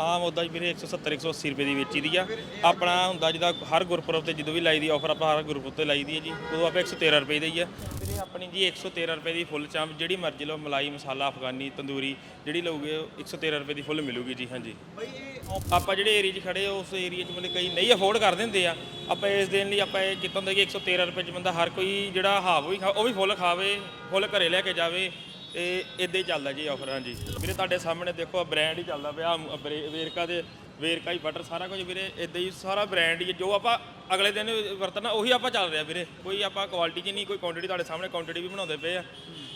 ਆਮ ਉਹਦਾ ਜੀ ਵੀਰੇ 170 180 ਰੁਪਏ ਦੀ ਵੇਚੀ ਦੀ ਆ। ਆਪਣਾ ਹੁੰਦਾ ਜਿਹਦਾ ਹਰ ਗੁਰਪੁਰਬ ਤੇ ਜਦੋਂ ਵੀ ਲਾਈ ਦੀ ਆਫਰ ਆਪਾਂ ਹਰ ਗੁਰਪੁਰਬ ਤੇ ਲਾਈ ਦੀ ਹੈ ਜੀ। ਉਦੋਂ ਆਪਾਂ 113 ਰੁਪਏ ਦੀ ਆ। ਵੀਰੇ ਆਪਣੀ ਜੀ 113 ਰੁਪਏ ਦੀ ਫੁੱਲ ਚਾਂਪ, ਜਿਹੜੀ ਮਰਜ਼ੀ ਲਓ, ਮਲਾਈ, ਮਸਾਲਾ, ਅਫਗਾਨੀ, ਤੰਦੂਰੀ, ਜਿਹੜੀ ਲਓਗੇ ਉਹ 113 ਰੁਪਏ ਦੀ ਫੁੱਲ ਮਿਲੂਗੀ ਜੀ, ਹਾਂਜੀ। ਬਈ ਆਪਾਂ ਜਿਹੜੇ ਏਰੀਆ 'ਚ ਖੜੇ ਉਸ ਏਰੀਆ 'ਚ ਮਤਲਬ ਕਈ ਨਹੀਂ ਅਫੋਰਡ ਕਰ ਦਿੰਦੇ ਆ। ਆਪਾਂ ਇਸ ਦਿਨ ਲਈ ਆਪਾਂ ਇਹ ਕੀਤਾ ਹੁੰਦਾ ਕਿ 113 ਰੁਪਏ 'ਚ ਬੰਦਾ ਹਰ ਕੋਈ ਜਿਹੜਾ ਹਾਵ ਵੀ ਖਾ, ਉਹ ਵੀ ਫੁੱਲ ਖਾਵੇ, ਫੁੱਲ ਘਰੇ ਲੈ ਕੇ ਜਾਵੇ। ਤੇ ਇਦਾਂ ਹੀ ਚੱਲਦਾ ਜੀ ਆਫਰ ਹਾਂਜੀ। ਵੀਰੇ, ਤੁਹਾਡੇ ਸਾਹਮਣੇ ਦੇਖੋ ਬ੍ਰਾਂਡ ਹੀ ਚੱਲਦਾ ਪਿਆ, ਆਹ ਬਰੇ- ਵੇਰਕਾ ਦੇ, ਵੇਰਕਾ ਹੀ ਬਟਰ ਸਾਰਾ ਕੁਝ ਵੀਰੇ, ਇਦਾਂ ਹੀ ਸਾਰਾ ਬ੍ਰਾਂਡ ਹੀ ਹੈ। ਜੋ ਆਪਾਂ ਅਗਲੇ ਦਿਨ ਵਰਤਣਾ, ਉਹੀ ਆਪਾਂ ਚੱਲ ਰਿਹਾ ਵੀਰੇ। ਕੋਈ ਆਪਾਂ ਕੁਆਲਿਟੀ 'ਚ ਨਹੀਂ, ਕੋਈ ਕੁਆਂਟੀਟੀ ਤੁਹਾਡੇ ਸਾਹਮਣੇ ਕੁਆਂਟੀਟੀ ਵੀ ਬਣਾਉਂਦੇ ਪਏ ਆ।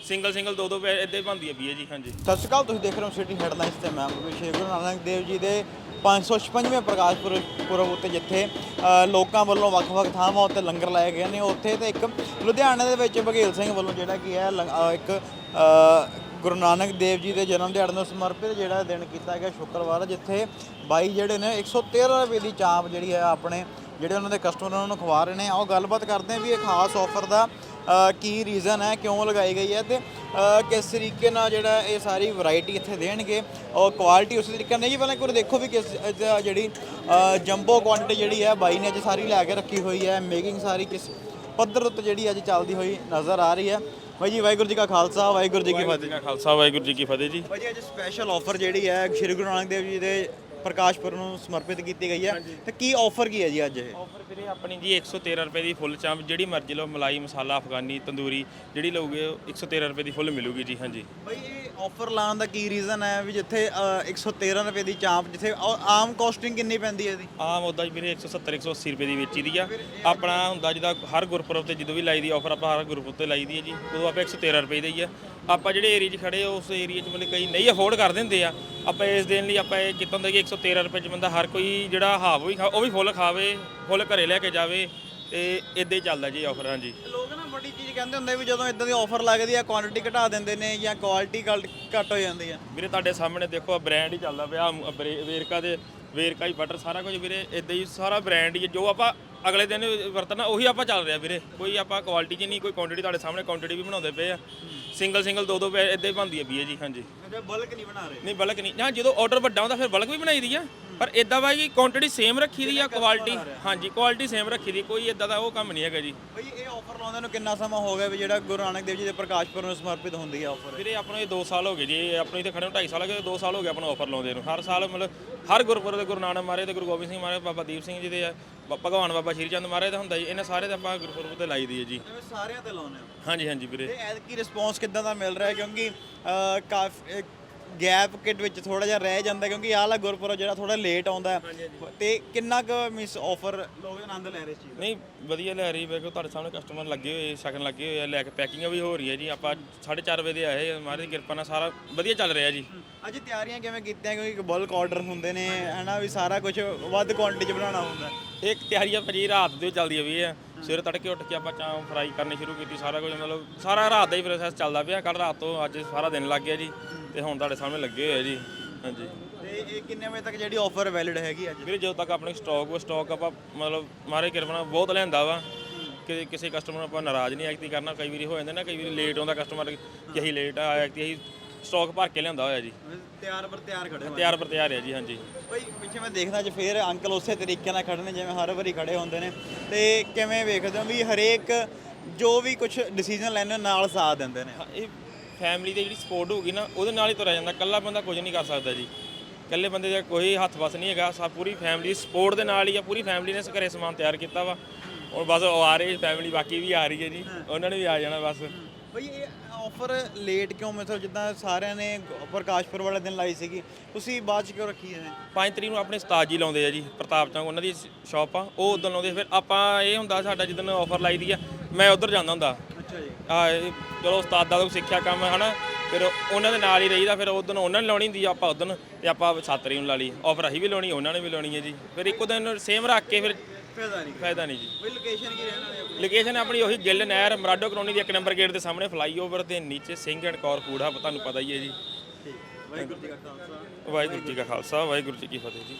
ਸਿੰਗਲ ਸਿੰਗਲ ਦੋ ਦੋ ਪਏ ਇਦਾਂ ਹੀ ਬਣਦੀ ਹੈ ਵੀ ਜੀ, ਹਾਂਜੀ। ਸਤਿ ਸ਼੍ਰੀ ਅਕਾਲ, ਤੁਸੀਂ ਦੇਖ ਰਹੇ ਹੋ ਸਿਟੀ ਹੈਡਲਾਈਨਸ ਤੇ, ਮੈਂ ਵੀ ਸ਼੍ਰੀ ਗੁਰੂ ਨਾਨਕ ਦੇਵ ਜੀ ਦੇ 556ਵੇਂ ਪ੍ਰਕਾਸ਼ ਪੁਰਬ ਪੁਰਬ ਉੱਤੇ ਜਿੱਥੇ ਅ, ਲੋਕਾਂ ਵੱਲੋਂ ਵੱਖ-ਵੱਖ ਥਾਵਾਂ ਉੱਤੇ ਲੰਗਰ ਲਾਏ ਗਏ ਨੇ। ਉੱਥੇ ਤੇ ਇੱਕ ਲੁਧਿਆਣੇ ਦੇ ਵਿੱਚ ਬਘੇਲ ਸਿੰਘ ਵੱਲੋਂ ਜਿਹੜਾ ਕੀ ਹੈ ਲੰਗ- ਅ, ਇੱਕ ਅ, ਗੁਰੂ ਨਾਨਕ ਦੇਵ ਜੀ ਦੇ ਜਨਮ ਦਿਹਾੜੇ ਨੂੰ ਸਮਰਪਿਤ ਜਿਹੜਾ ਦਿਨ ਕੀਤਾ ਗਿਆ ਸ਼ੁੱਕਰਵਾਰ ਜਿੱਥੇ ਬਾਈ ਜਿਹੜੇ ਨੇ 113 ਰੁਪਏ ਦੀ ਚਾਂਪ ਜਿਹੜੀ ਹੈ ਆਪਣੇ ਜਿਹੜੇ ਉਹਨਾਂ ਦੇ ਕਸਟਮਰਾਂ ਨੂੰ ਖਵਾ ਰਹੇ ਨੇ। ਆਓ ਗੱਲਬਾਤ ਕਰਦੇ ਹਾਂ ਵੀ ਇਹ ਖਾਸ ਆਫਰ ਦਾ ਅ, ਕੀ ਰੀਜ਼ਨ ਹੈ ਕਿਉਂ ਲਗਾਈ ਗਈ ਹੈ ਤੇ ਕਿਸ ਤਰੀਕੇ ਨਾਲ ਜਿਹੜਾ ਇਹ ਸਾਰੀ ਵੈਰਾਈਟੀ ਇੱਥੇ ਦੇਣਗੇ ਔਰ ਕੁਆਲਿਟੀ ਉਸ ਤਰੀਕੇ ਨਾਲ ਨਹੀਂ ਜੀ ਪਹਿਲਾਂ ਇੱਕ ਵਾਰ ਦੇਖੋ ਵੀ ਕਿਸ ਜਿਹੜੀ ਜੰਬੋ ਕੁਆਂਟੀਟੀ ਜਿਹੜੀ ਹੈ ਬਾਈ ਨੇ ਅੱਜ ਸਾਰੀ ਲੈ ਕੇ ਰੱਖੀ ਹੋਈ ਹੈ ਮੇਕਿੰਗ ਸਾਰੀ ਕਿਸ ਪੱਧਰ ਉੱਤੇ ਜਿਹੜੀ ਅੱਜ ਚੱਲਦੀ ਹੋਈ ਨਜ਼ਰ ਆ ਰਹੀ ਹੈ। ਬਾਈ ਜੀ ਵਾਹਿਗੁਰੂ ਜੀ ਕਾ ਖਾਲਸਾ ਵਾਹਿਗੁਰੂ ਜੀ ਕੀ ਫਤਿਹ। ਜੀ ਖਾਲਸਾ ਵਾਹਿਗੁਰੂ ਜੀ ਕੀ ਫਤਿਹ ਜੀ। ਭਾਜੀ ਅੱਜ ਸਪੈਸ਼ਲ ਆਫਰ ਜਿਹੜੀ ਹੈ ਸ਼੍ਰੀ ਗੁਰੂ ਨਾਨਕ ਦੇਵ ਜੀ ਦੇ ਪ੍ਰਕਾਸ਼ ਪੁਰਬ ਨੂੰ ਸਮਰਪਿਤ ਕੀਤੀ ਗਈ ਹੈ। ਤੇ ਕੀ ਆਫਰ ਕੀ ਹੈ ਜੀ ਅੱਜ ਇਹ? ਆਫਰ ਵੀਰੇ ਆਪਣੀ ਜੀ 113 ਰੁਪਏ ਦੀ ਫੁੱਲ ਚਾਂਪ ਜਿਹੜੀ ਮਰਜ਼ੀ ਲਓ ਮਲਾਈ ਮਸਾਲਾ ਅਫਗਾਨੀ ਤੰਦੂਰੀ ਜਿਹੜੀ ਲਓਗੇ ਉਹ 113 ਰੁਪਏ ਦੀ ਫੁੱਲ ਮਿਲੂਗੀ ਜੀ ਹਾਂਜੀ। ਬਈ ਇਹ ਆਫਰ ਲਾਉਣ ਦਾ ਕੀ ਰੀਜ਼ਨ ਹੈ ਵੀ ਜਿੱਥੇ ਅ, 113 ਰੁਪਏ ਦੀ ਚਾਂਪ ਜਿੱਥੇ ਔਰ ਆਮ ਕਾਸਟਿੰਗ ਕਿੰਨੀ ਪੈਂਦੀ ਹੈ ਇਹਦੀ? ਆਮ ਉਹਦਾ ਵੀਰੇ 170 180 ਰੁਪਏ ਦੀ ਵੇਚੀ ਦੀ ਆ। ਆਪਣਾ ਹੁੰਦਾ ਜਿਹਦਾ ਹਰ ਗੁਰਪੁਰਬ ਤੇ ਜਦੋਂ ਵੀ ਲਾਈ ਦੀ ਆਫਰ ਆਪਾਂ ਹਰ ਗੁਰਪੁਰਬ ਤੇ ਲਾਈ ਦੀ ਹੈ ਜੀ। ਉਦੋਂ ਆਪਾਂ 113 ਰੁਪਏ ਦੀ ਹੀ ਆ। ਆਪਾਂ ਜਿਹੜੇ ਏਰੀਆ 'ਚ ਖੜੇ ਆ, ਉਸ ਏਰੀਆ 'ਚ ਮਤਲਬ ਕਈ ਨਹੀਂ ਅਫੋਰਡ ਕਰ ਦਿੰਦੇ ਆ। ਆਪਾਂ ਇਸ ਦਿਨ ਲਈ ਆਪਾਂ ਇਹ ਕੀਤਾ ਹੁੰਦਾ ਕਿ 113 ਰੁਪਏ 'ਚ ਬੰਦਾ ਹਰ ਕੋਈ ਜਿਹੜਾ ਹਾਫ ਵੀ ਖਾ ਉਹ ਵੀ ਫੁੱਲ ਖਾਵੇ ਫੁੱਲ ਘਰੇ ਲੈ ਕੇ ਜਾਵੇ ਤੇ ਇਦਾਂ ਹੀ ਚੱਲਦਾ ਜੀ ਆਫਰ ਹਾਂਜੀ। ਲੋਕ ਨਾ ਬੜੀ ਚੀਜ਼ ਕਹਿੰਦੇ ਹੁੰਦੇ ਵੀ ਜਦੋਂ ਇਦਾਂ ਦੀ ਆਫਰ ਲੱਗਦੀ ਹੈ ਕੁਆਂਟੀਟੀ ਘਟਾ ਦਿੰਦੇ ਨੇ ਜਾਂ ਕੁਆਲਿਟੀ ਘੱਟ ਹੋ ਜਾਂਦੀ ਹੈ ਵੀਰੇ ਤੁਹਾਡੇ ਸਾਹਮਣੇ ਦੇਖੋ ਬ੍ਰਾਂਡ ਹੀ ਚੱਲਦਾ ਪਿਆ ਵੇਰਕਾ ਦੇ ਵੇਰਕਾ ਹੀ ਬਟਰ ਸਾਰਾ ਕੁਝ ਵੀਰੇ ਇਦਾਂ ਹੀ ਸਾਰਾ ਬ੍ਰਾਂਡ ਹੀ। ਜੋ ਆਪਾਂ ਅਗਲੇ ਦਿਨ ਵਰਤਣਾ ਉਹੀ ਆਪਾਂ ਚੱਲ ਰਿਹਾ ਵੀਰੇ। ਕੋਈ ਆਪਾਂ ਕੁਆਲਿਟੀ 'ਚ ਨਹੀਂ ਕੋਈ ਕੁਆਂਟੀਟੀ ਤੁਹਾਡੇ ਸਾਹਮਣੇ ਕੁਆਂਟੀਟੀ ਵੀ ਬਣਾਉਂਦੇ ਪਏ ਆ। ਸਿੰਗਲ ਸਿੰਗਲ ਦੋ ਦੋ ਪਏ ਇਦਾਂ ਹੀ ਬਣਦੀ ਹੈ ਵੀ ਜੀ ਹਾਂਜੀ। ਬਲਕ ਨਹੀਂ ਬਣਾ ਰਹੇ। ਨਹੀਂ ਬਲਕ ਨਹੀਂ। ਨਾ ਜਦੋਂ ਆਰਡਰ ਵੱਡਾ ਹੁੰਦਾ ਫਿਰ ਬਲਕ ਵੀ ਬਣਾਈ ਦੀ ਆ। ਪਰ ਇਦਾਂ ਵਾ ਕਿ ਕੁਆਂਟੀਟੀ ਸੇਮ ਰੱਖੀ ਦੀ ਆ ਕੁਆਲਿਟੀ ਹਾਂਜੀ ਕੁਆਲਿਟੀ ਸੇਮ ਰੱਖੀ ਦੀ ਕੋਈ ਇਦਾਂ ਦਾ ਉਹ ਕੰਮ ਨਹੀਂ ਹੈਗਾ ਜੀ। ਬਈ ਇਹ ਆਫਰ ਲਾਉਂਦੇ ਨੂੰ ਕਿੰਨਾ ਸਮਾਂ ਹੋ ਗਿਆ ਵੀ ਜਿਹੜਾ ਗੁਰੂ ਨਾਨਕ ਦੇਵ ਜੀ ਦੇ ਪ੍ਰਕਾਸ਼ ਪੁਰਬ ਨੂੰ ਸਮਰਪਿਤ ਹੁੰਦੀ ਹੈ ਆਫਰ ਵੀਰੇ ਆਪਾਂ ਨੂੰ ਇਹ 2 ਸਾਲ ਹੋ ਗਏ ਜੀ ਇਹ ਆਪਣੇ ਇੱਥੇ ਖੜੇ ਨੂੰ 2.5 ਸਾਲ ਹੋ ਗਏ 2 ਸਾਲ ਹੋ ਗਏ ਆਪਾਂ ਨੂੰ ਆਫਰ ਲਾਉਂਦੇ ਨੂੰ। ਹਰ ਸਾਲ ਮਤਲਬ ਹਰ ਗੁਰਪੁਰਬ ਦੇ ਗੁਰੂ ਨਾਨਕ ਮਹਾਰਾਜ ਤੇ ਗੁਰੂ ਗੋਬਿੰਦ ਸਿੰਘ ਮਹਾਰਾਜ ਬਾਬਾ ਦੀਪ ਸਿੰਘ ਜੀ ਦੇ ਆ, ਭਗਵਾਨ ਬਾਬਾ ਸ਼੍ਰੀ ਚੰਦ ਮਹਾਰਾਜ ਦਾ ਹੁੰਦਾ ਜੀ ਇਹਨਾਂ ਸਾਰੇ ਤੇ ਆਪਾਂ ਗੁਰਪੁਰਬ ਤੇ ਲਾਈ ਦੀ ਹੈ ਜੀ। ਸਾਰਿਆਂ ਤੇ ਲਾਉਂਦੇ ਹੋ? ਹਾਂਜੀ ਹਾਂਜੀ ਵੀਰੇ। ਤੇ ਐਤਕੀ ਰਿਸਪੌਂਸ ਕਿੱਦਾਂ ਦਾ ਮਿਲ ਰਿਹਾ? ਕਿਉਂਕਿ ਗੈਪ ਕਿਟ ਵਿੱਚ ਥੋੜਾ ਜਿਹਾ ਰਹਿ ਜਾਂਦਾ ਕਿਉਂਕਿ ਆਹ ਵਾਲਾ ਗੁਰਪੁਰਬ ਜਿਹੜਾ ਥੋੜਾ ਲੇਟ ਆਉਂਦਾ। ਹੈ। ਤੇ ਕਿੰਨਾ ਕੁ ਮਿਸ ਆਫਰ ਲੋਕ ਆਨੰਦ ਲੈ ਰਹੇ ਇਸ ਚੀਜ਼ ਦਾ। ਨਹੀਂ ਵਧੀਆ ਲੈ ਰਹੀ ਵੇਖੋ ਤੁਹਾਡੇ ਸਾਹਮਣੇ ਕਸਟਮਰ ਲੱਗੇ ਹੋਏ ਸ਼ਗਨ ਲੱਗੇ ਹੋਏ ਆ ਲੈ ਕੇ ਪੈਕਿੰਗ ਵੀ ਹੋ ਰਹੀ ਹੈ ਜੀ। ਆਪਾਂ 4:30 ਵਜੇ ਦੇ ਆਏ ਮਹਾਰਾਜ ਦੀ ਕਿਰਪਾ ਨਾਲ ਸਾਰਾ ਵਧੀਆ ਚੱਲ ਰਿਹਾ ਜੀ। ਅੱਜ ਤਿਆਰੀਆਂ ਕਿਵੇਂ ਕੀਤੀਆਂ? ਕਿਉਂਕਿ ਬਲਕ ਆਰਡਰ ਹੁੰਦੇ ਨੇ ਹਨਾ ਵੀ ਸਾਰਾ ਕੁਝ ਵੱਧ ਕੁਆਂਟੀਟੀ 'ਚ ਬਣਾਉਣਾ ਹੁੰਦਾ। ਇੱਕ ਤਿਆਰੀ ਆ ਭਾਜੀ ਰਾਤ ਦੇ ਚੱਲਦੀ ਵੀ ਆ ਸਵੇਰੇ ਤੜਕੇ ਉੱਠ ਕੇ ਆਪਾਂ ਚਾਂ ਫਰਾਈ ਕਰਨੀ ਸ਼ੁਰੂ ਕੀਤੀ ਸਾਰਾ ਕੁਝ ਮਤਲਬ ਸਾਰਾ ਰਾਤ ਦਾ ਹੀ ਪ੍ਰੋਸੈਸ ਚੱਲਦਾ ਪਿਆ ਕੱਲ ਰਾਤ ਤੋਂ ਅੱਜ ਸਾਰਾ ਦਿਨ ਲੱਗ ਗਿਆ ਜੀ ਤੇ ਹੁਣ ਤੁਹਾਡੇ ਸਾਹਮਣੇ ਲੱਗੇ ਹੋਏ ਆ ਜੀ। ਹਾਂਜੀ। ਤੇ ਇਹ ਕਿੰਨੇ ਵਜੇ ਤੱਕ ਜਿਹੜੀ ਆਫਰ ਵੈਲਿਡ ਹੈਗੀ ਅੱਜ? ਵੀਰੇ ਜਦੋਂ ਤੱਕ ਆਪਣੇ ਸਟਾਕ ਉਹ ਸਟਾਕ ਆਪਾਂ ਮਤਲਬ ਮਾਰੇ ਕਿਰਪਾ ਨਾਲ ਬਹੁਤ ਲਿਆਂਦਾ ਵਾ। ਕਿ ਕਿਸੇ ਕਸਟਮਰ ਨੂੰ ਆਪਾਂ ਨਾਰਾਜ਼ ਨਹੀਂ ਐਕਟੀ ਕਰਨਾ ਕਈ ਵਾਰੀ ਹੋ ਜਾਂਦਾ ਨਾ ਕਈ ਵਾਰੀ ਲੇਟ ਆਉਂਦਾ ਕਸਟਮਰ ਕਿ ਅਸੀਂ ਲੇਟ ਆ ਐਕਟੀ ਅਸੀਂ ਸਟਾਕ ਭਰ ਕੇ ਲਿਆਂਦਾ ਹੋਇਆ ਜੀ। ਤਿਆਰ ਪਰ ਤਿਆਰ ਖੜੇ ਹੋ ਤਿਆਰ ਪਰ ਤਿਆਰ ਹੈ ਜੀ ਹਾਂਜੀ। ਬਈ ਪਿੱਛੇ ਮੈਂ ਦੇਖਦਾ ਅੱਜ ਫੇਰ ਅੰਕਲ ਉਸੇ ਤਰੀਕੇ ਨਾਲ ਖੜੇ ਨੇ ਜਿਵੇਂ ਹਰ ਵਾਰੀ ਖੜੇ ਹੁੰਦੇ ਨੇ। ਤੇ ਕਿਵੇਂ ਵੇਖਦੇ ਹੋ ਵੀ ਹਰੇਕ ਜੋ ਵੀ ਕੁਝ ਡਿਸੀਜਨ ਲੈਣੇ ਨਾਲ ਸਾਥ ਦਿੰਦੇ ਨੇ? ਇਹ ਫੈਮਿਲੀ ਦੀ ਜਿਹੜੀ ਸਪੋਰਟ ਹੋਊਗੀ ਨਾ ਉਹਦੇ ਨਾਲ ਹੀ ਤੁਰਿਆ ਜਾਂਦਾ। ਇਕੱਲਾ ਬੰਦਾ ਕੁਝ ਨਹੀਂ ਕਰ ਸਕਦਾ ਜੀ। ਇਕੱਲੇ ਬੰਦੇ ਦਾ ਕੋਈ ਹੱਥ ਵਸ ਨਹੀਂ ਹੈਗਾ। ਸਭ ਪੂਰੀ ਫੈਮਿਲੀ ਸਪੋਰਟ ਦੇ ਨਾਲ ਹੀ ਆ ਪੂਰੀ ਫੈਮਿਲੀ ਨੇ ਇਸ ਘਰੇ ਸਮਾਨ ਤਿਆਰ ਕੀਤਾ ਵਾ। ਹੁਣ ਬਸ ਉਹ ਆ ਰਹੀ ਫੈਮਿਲੀ ਬਾਕੀ ਵੀ ਆ ਰਹੀ ਹੈ ਜੀ। ਉਹਨਾਂ ਨੇ ਵੀ ਆ ਜਾਣਾ ਬਸ। ਬਈ ਇਹ ਆਫਰ ਲੇਟ ਕਿਉਂ ਮਤਲਬ ਜਿੱਦਾਂ ਸਾਰਿਆਂ ਨੇ ਗ- ਪ੍ਰਕਾਸ਼ ਪੁਰਬ ਵਾਲੇ ਦਿਨ ਲਾਈ ਸੀਗੀ। ਤੁਸੀਂ ਬਾਅਦ ਚ ਕਿਉਂ ਰੱਖੀ ਹੈ 5 ਤਰੀਕ ਨੂੰ ਆਪਣੇ ਉਸਤਾਦ ਜੀ ਲਾਉਂਦੇ ਆ ਜੀ ਪ੍ਰਤਾਪ ਚੌਂਕ ਉਹਨਾਂ ਦੀ ਸ਼ਾਪ ਆ। ਉਹ ਉਦੋਂ ਲਾਉਂਦੇ ਫਿਰ ਆਪਾਂ ਇਹ ਹੁੰਦਾ ਸਾਡਾ ਜਿੱਦਣ ਆਫਰ ਲਾਈ ਦੀ ਆ ਮੈਂ ਉਧਰ ਜਾਂਦਾ ਹੁੰਦਾ। ਅੱਛਾ ਜੀ। ਆ ਇਹ ਚਲੋ ਉਸਤਾਦਾਂ ਤੋਂ ਸਿੱਖਿਆ ਕੰਮ ਹਨਾ। ਫਿਰ ਉਹਨਾਂ ਦੇ ਨਾਲ ਹੀ ਰਹੀਦਾ ਫਿਰ ਉਦੋਂ ਉਹਨਾਂ ਨੇ ਲਾਉਣੀ ਹੁੰਦੀ ਆ ਆਪਾਂ ਉਦੋਂ ਤੇ ਆਪਾਂ ਸੱਤ ਨੂੰ ਲਾ ਲਈ। ਆਫਰ ਅਸੀਂ ਵੀ ਲਾਉਣੀ ਉਹਨਾਂ ਨੇ ਵੀ ਲਾਉਣੀ ਹੈ ਜੀ। ਫਿਰ ਇੱਕੋ ਦਿਨ ਸੇਮ ਰੱਖ ਕੇ ਫਿਰ ਫਾਇਦਾ ਨਹੀਂ ਫਾਇਦਾ ਨਹੀਂ ਜੀ। ਬਈ ਲੋਕੇਸ਼ਨ ਕੀ ਰਹਿਣ ਵਾਲੀ ਆਪਣੀ? ਲੋਕੇਸ਼ਨ ਆਪਣੀ ਉਹੀ ਗਿੱਲ ਨਹਿਰ ਮਰਾਡੋ ਕਲੋਨੀ ਦੇ ਇੱਕ ਨੰਬਰ ਗੇਟ ਦੇ ਸਾਹਮਣੇ ਫਲਾਈਓਵਰ ਦੇ ਨੀਚੇ ਸਿੰਘ ਐਂਡ ਕੌਰ ਕੂੜਾ ਤੁਹਾਨੂੰ ਪਤਾ ਹੀ ਹੈ ਜੀ। ਠੀਕ। ਵਾਹਿਗੁਰੂ ਜੀ ਕਾ ਖਾਲਸਾ। ਵਾਹਿਗੁਰੂ ਜੀ ਕਾ ਖਾਲਸਾ ਵਾਹਿਗੁਰੂ ਜੀ ਕੀ ਫਤਿਹ ਜੀ।